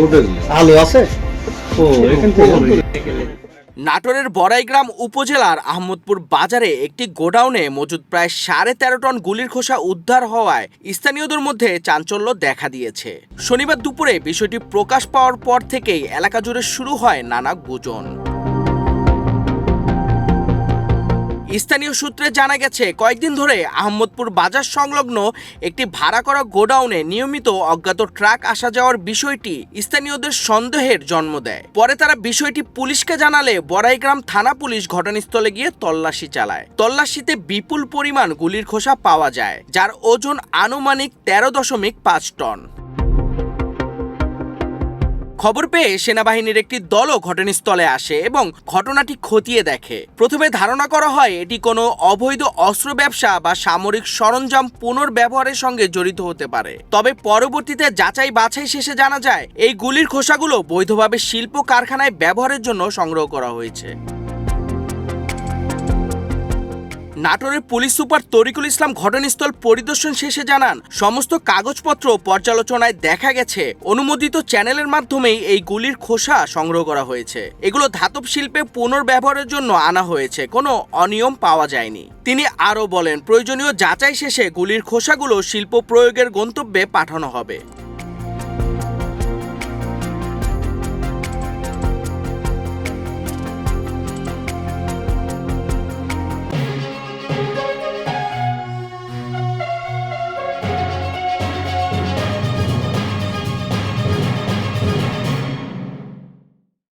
Total আছে? ও এখান থেকে নাটোরের বড়াইগ্রাম উপজেলার আহমদপুর বাজারে একটি গোডাউনে মজুদ প্রায় সাড়ে তেরো টন গুলির খোসা উদ্ধার হওয়ায় স্থানীয়দের মধ্যে চাঞ্চল্য দেখা দিয়েছে। শনিবার দুপুরে বিষয়টি প্রকাশ পাওয়ার পর থেকেই এলাকা জুড়ে শুরু হয় নানা গুজন। স্থানীয় সূত্রে জানা গেছে, কয়েকদিন ধরে আহমদপুর বাজার সংলগ্ন একটি ভাড়া করা গোডাউনে নিয়মিত অজ্ঞাত ট্রাক আসা যাওয়ার বিষয়টি স্থানীয়দের সন্দেহের জন্ম দেয়। পরে তারা বিষয়টি পুলিশকে জানালে বড়াইগ্রাম থানা পুলিশ ঘটনাস্থলে গিয়ে তল্লাশি চালায়। তল্লাশিতে বিপুল পরিমাণ গুলির খোসা পাওয়া যায়, যার ওজন আনুমানিক তেরো দশমিক পাঁচ টন। খবর পেয়ে সেনাবাহিনীর একটি দলও ঘটনাস্থলে আসে এবং ঘটনাটি খতিয়ে দেখে। প্রথমে ধারণা করা হয় এটি কোনো অবৈধ অস্ত্র ব্যবসা বা সামরিক সরঞ্জাম পুনর্ব্যবহারের সঙ্গে জড়িত হতে পারে। তবে পরবর্তীতে যাচাই বাছাই শেষে জানা যায়, এই গুলির খোসাগুলো বৈধভাবে শিল্প কারখানায় ব্যবহারের জন্য সংগ্রহ করা হয়েছে। নাটোরের পুলিশ সুপার তরিকুল ইসলাম ঘটনাস্থল পরিদর্শন শেষে জানান, সমস্ত কাগজপত্র পর্যালোচনায় দেখা গেছে। অনুমোদিত চ্যানেলের মাধ্যমেই এই গুলির খোসা সংগ্রহ করা হয়েছে। এগুলো ধাতব শিল্পে পুনর্ব্যবহারের জন্য আনা হয়েছে। কোনো অনিয়ম পাওয়া যায়নি। তিনি আরও বলেন, প্রয়োজনীয় যাচাই শেষে গুলির খোসাগুলো শিল্প প্রয়োগের গন্তব্যে পাঠানো হবে।